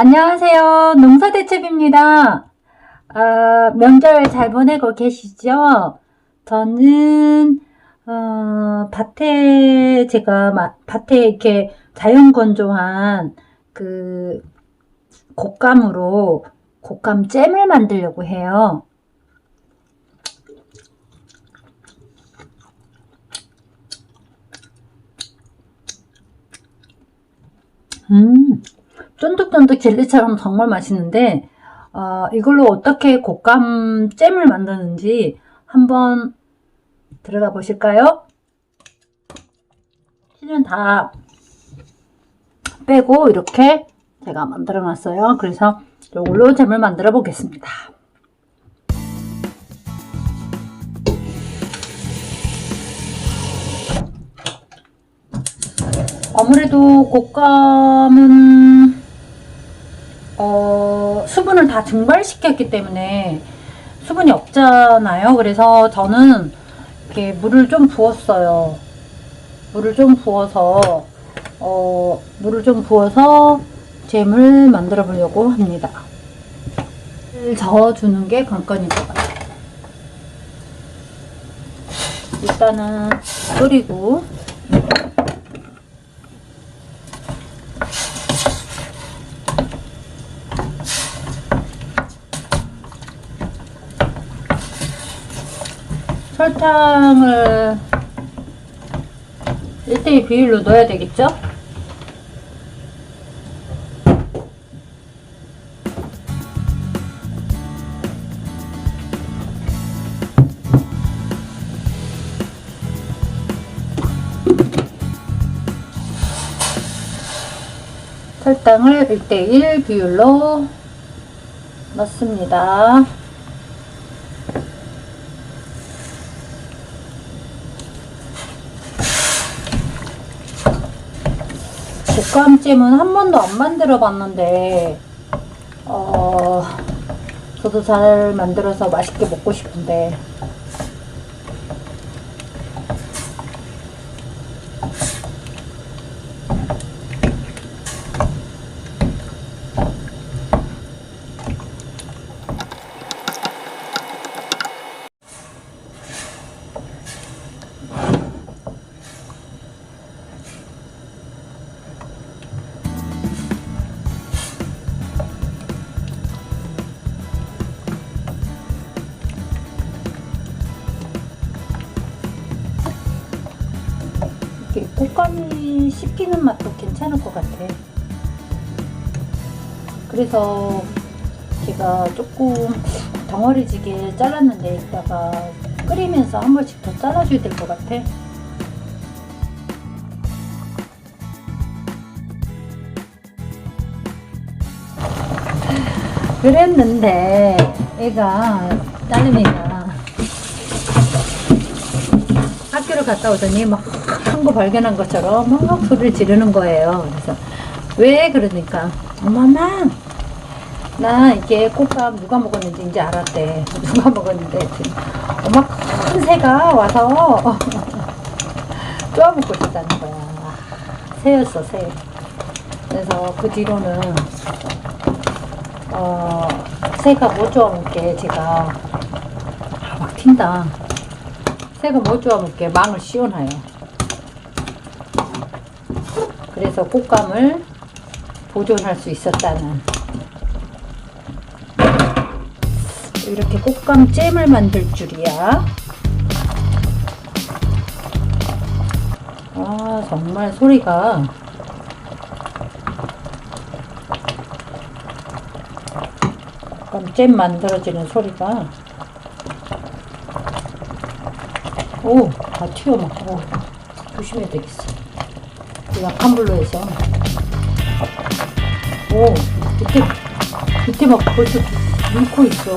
안녕하세요. 농사대첩입니다. 아, 명절 잘 보내고 계시죠? 저는, 어, 밭에, 제가 마- 밭에 이렇게 자연 건조한 그 곶감으로 곶감 잼을 만들려고 해요. 음, 쫀득쫀득 젤리처럼 정말 맛있는데, 어, 이걸로 어떻게 곶감 잼을 만드는지 한번 들어가 보실까요? 실은 다 빼고 이렇게 제가 만들어 놨어요. 그래서 이걸로 잼을 만들어 보겠습니다. 아무래도 곶감은 어, 수분을 다 증발시켰기 때문에 수분이 없잖아요. 그래서 저는 이렇게 물을 좀 부었어요. 물을 좀 부어서 어, 물을 좀 부어서 잼을 만들어 보려고 합니다. 저어주는 게 관건인 것 같아요. 일단은 끓이고 설탕을 1대1 비율로 넣어야 되겠죠? 설탕을 1대1 비율로 넣습니다. 곶감찜은 한 번도 안 만들어 봤는데, 어, 저도 잘 만들어서 맛있게 먹고 싶은데, 곶감이 씹히는 맛도 괜찮을 것 같아. 그래서 제가 조금 덩어리지게 잘랐는데 이따가 끓이면서 한 번씩 더 잘라줘야 될 것 같아. 그랬는데 애가 딸내미가 학교를 갔다 오더니 막한거 발견한 것처럼 막 소리를 지르는 거예요. 그래서 왜 그러니까 엄마나 나 이게 꽃감 누가 먹었는지 이제 알았대. 누가 먹었는데 했더니 엄마 큰 새가 와서 쪼아먹고 있다는 거야. 새였어 새. 그래서 그 뒤로는 어 새가 못 쪼아먹게 제가 아, 막 튄다. 새가 못 쪼아먹게 망을 씌워놔요. 그래서 꽃감을 보존할 수 있었다는 이렇게 꽃감 잼을 만들 줄이야. 아 정말 소리가 꽃감 잼 만들어지는 소리가 오, 다 튀어 막. 오, 조심해야 되겠어. 약한 불로 해서. 오, 밑에, 밑에 막 벌써 물고 있어.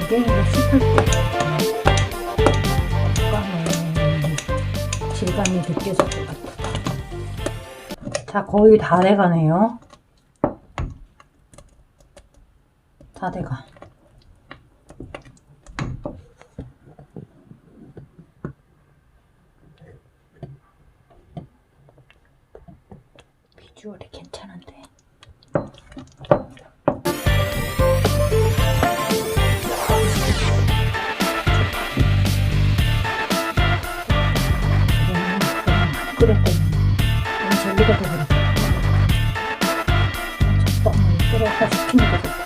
이게 이제 씹을 때. 식감은 질감이 느껴질 것 같아. 자, 거의 다 돼가네요. 4대가. 비주얼이 괜찮은데? 끓였더니 너무 전리가 되버렸다 젖도 안 끓여서 시키는 거죠